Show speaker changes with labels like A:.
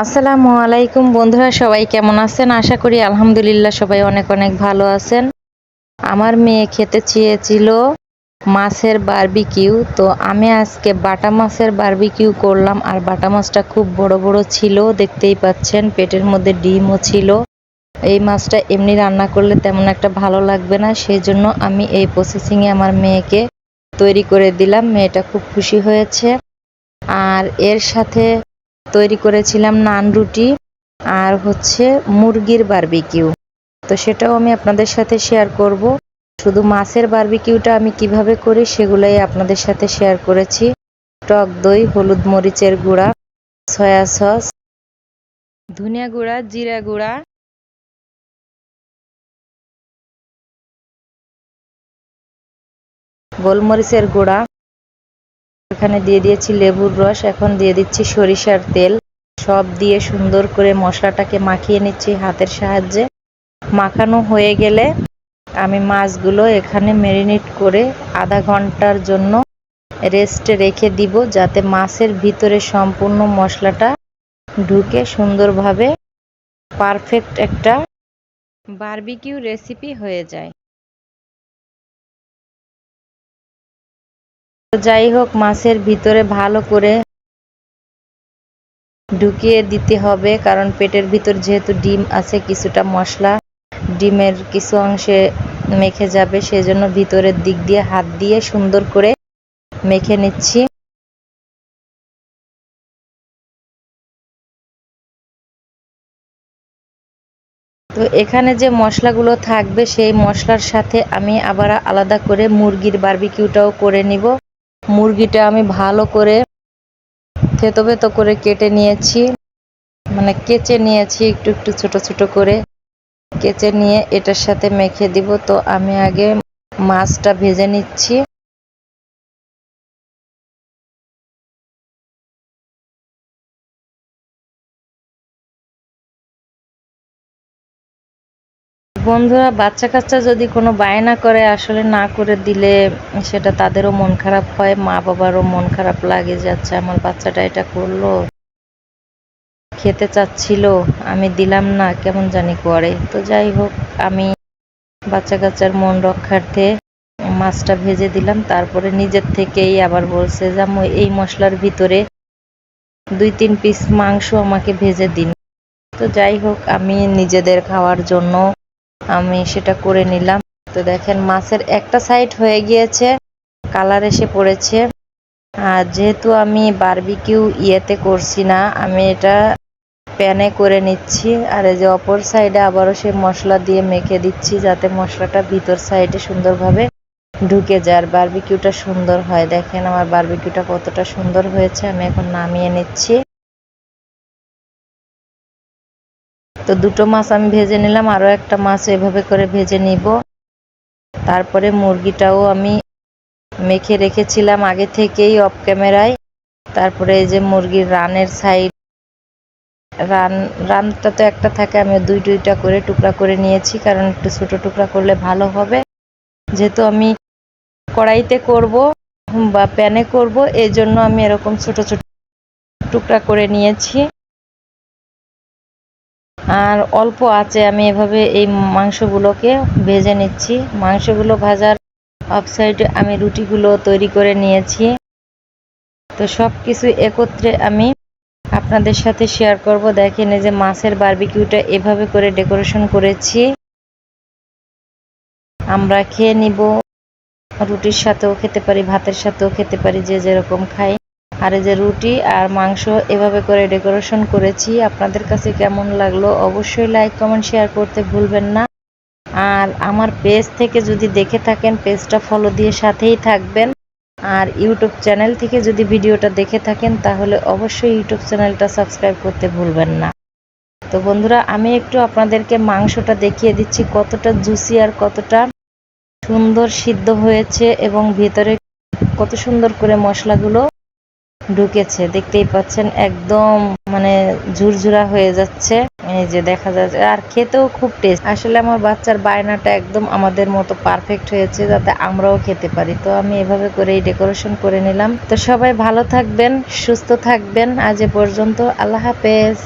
A: আসসালামু আলাইকুম বন্ধুরা, সবাই কেমন আছেন? আশা করি আলহামদুলিল্লাহ সবাই অনেক অনেক ভালো আছেন। আমার মেয়ে খেতে চেয়েছিল মাছের বারবিকিউ, তো আমি আজকে বাটা মাছের বারবিকিউ করলাম। আর বাটা মাছটা খুব বড় বড় ছিল, দেখতেই পাচ্ছেন, পেটের মধ্যে ডিমও ছিল। এই মাছটা এমনি রান্না করলে তেমন একটা ভালো লাগবে না সেই জন্য আমি এই প্রসেসিংয়ে আমার মেয়েকে তৈরি করে দিলাম। মেয়েটা খুব খুশি হয়েছে। আর এর সাথে তৈরি করেছিলাম নান রুটি আর হচ্ছে মুরগির বারবিকিউ। তো সেটাও আমি আপনাদের সাথে শেয়ার করব। শুধু মাছের বারবিকিউটা আমি কীভাবে করি সেগুলোই আপনাদের সাথে শেয়ার করেছি। টক দই, হলুদ মরিচের গুঁড়া, সয়া সস, ধনিয়া গুঁড়া, জিরা গুঁড়া, গোলমরিচের গুঁড়া এখানে দিয়ে দিয়েছি লেবুর রস, এখন দিয়ে দিচ্ছি সরিষার তেল। সব দিয়ে সুন্দর করে মশলাটাকে মাখিয়ে নিচ্ছি হাতের সাহায্যে। মাখানো হয়ে গেলে আমি মাছগুলো এখানে ম্যারিনেট করে আধা ঘণ্টার জন্য রেস্টে রেখে দিব, যাতে মাছের ভিতরে সম্পূর্ণ মশলাটা ঢুকে সুন্দরভাবে পারফেক্ট একটা বারবিকিউ রেসিপি হয়ে যায়। যাই হোক, মাছের ভিতরে ভালো করে ঢুকিয়ে দিতে হবে, কারণ পেটের ভিতর যেহেতু ডিম আছে, কিছুটা মশলা, ডিমের কিছু অংশে মেখে যাবে, সেজন্য ভিতরের দিক দিয়ে হাত দিয়ে সুন্দর করে মেখে নিচ্ছি। তো এখানে যে মশলাগুলো থাকবে, সেই মশলার সাথে আমি আবার আলাদা করে মুরগির বারবিকিউটাও করে নিব। মুরগিটা আমি ভালো করে থেতো ভেতো করে কেটে নিয়েছি। মানে কেচে নিয়েছি একটু একটু ছোট ছোট করে। কেচে নিয়ে এটার সাথে মেখে দিব। তো আমি আগে মাছটা ভেজে নিচ্ছি। বন্ধুরা বাচ্চা কাচ্চা যদি কোনো বায়না করে, আসলে না করে দিলে সেটা তাদেরও মন খারাপ হয় মা বাবারও মন খারাপ লাগে যাচ্ছে আমার বাচ্চাটা এটা করল, খেতে চাচ্ছিল, আমি দিলাম না, কেমন জানি করে। তো যাই হোক, আমি বাচ্চা কাচ্চার মন রক্ষার্থে মাছটা ভেজে দিলাম। তারপরে নিজের থেকেই আবার বলছে, যে এই মশলার ভিতরে দুই তিন পিস মাংস আমাকে ভেজে দিন। তো যাই হোক, আমি নিজেদের খাওয়ার জন্য আমি সেটা করে নিলাম। তো দেখেন, মাছের একটা সাইড হয়ে গিয়েছে কালার এসে পড়েছে। আর যেহেতু আমি বারবিকিউ ইয়েতে করছি না, আমি এটা প্যানে করে নিচ্ছি। আর এই যে অপর সাইডে আবারও সে মশলা দিয়ে মেখে দিচ্ছি, যাতে মশলাটা ভিতর সাইডে সুন্দরভাবে ঢুকে যায়। আর বারবিকিউটা সুন্দর হয়। দেখেন, আমার বারবিকিউটা কতটা সুন্দর হয়েছে, আমি এখন নামিয়ে নিচ্ছি। তো দুটো মাছ আমি ভেজে নিলাম আরও একটা মাছ এভাবে করে ভেজে নিব। তারপরে মুরগিটাও আমি মেখে রেখেছিলাম আগে থেকেই অফ ক্যামেরায় তারপরে এই যে মুরগির রানের সাইড রান, রানটা তো একটা থাকে আমি দুই দুইটা করে টুকরা করে নিয়েছি, কারণ একটু ছোটো টুকরা করলে ভালো হবে। যেহেতু আমি কড়াইতে করব বা প্যানে করব এই জন্য আমি এরকম ছোট ছোট টুকরা করে নিয়েছি। আর অল্প আছে, আমি এভাবে এই মাংসগুলোকে ভেজে নিচ্ছি। মাংসগুলো ভাজার অফ সাইডে আমি রুটিগুলো তৈরি করে নিয়েছি। তো সব কিছু একত্রে আমি আপনাদের সাথে শেয়ার করব। দেখেন যে মাছের বারবিকিউটা এভাবে করে ডেকোরেশন করেছি। আমরা খেয়ে নিব। রুটির সাথেও খেতে পারি, ভাতের সাথেও খেতে পারি, যে যেরকম খাই আর এই যে রুটি আর মাংস এভাবে করে ডেকোরেশন করেছি, আপনাদের কাছে কেমন লাগল অবশ্যই লাইক কমেন্ট শেয়ার করতে ভুলবেন না। আর আমার পেজ থেকে যদি দেখে থাকেন পেজটা ফলো দিয়ে সাথেই থাকবেন। আর ইউটিউব চ্যানেল থেকে যদি ভিডিওটা দেখে থাকেন, তাহলে অবশ্যই ইউটিউব চ্যানেলটা সাবস্ক্রাইব করতে ভুলবেন না। তো বন্ধুরা, আমি একটু আপনাদেরকে মাংসটা দেখিয়ে দিচ্ছি, কতটা জুসি আর কতটা সুন্দর সিদ্ধ হয়েছে এবং ভেতরে কত সুন্দর করে মশলাগুলো ঢুকেছে। দেখতেই পাচ্ছেন, একদম মানে ঝুরঝুরা হয়ে যাচ্ছে। এই যে দেখা যাচ্ছে, আর খেতেও খুব টেস্ট আসলে আমার বাচ্চার বায়নাটা একদম আমাদের মতো পারফেক্ট হয়েছে, যাতে আমরাও খেতে পারি। তো আমি এভাবে করে এই ডেকোরেশন করে নিলাম। তো সবাই ভালো থাকবেন, সুস্থ থাকবেন। আজ এ পর্যন্ত আল্লাহ হাফেজ।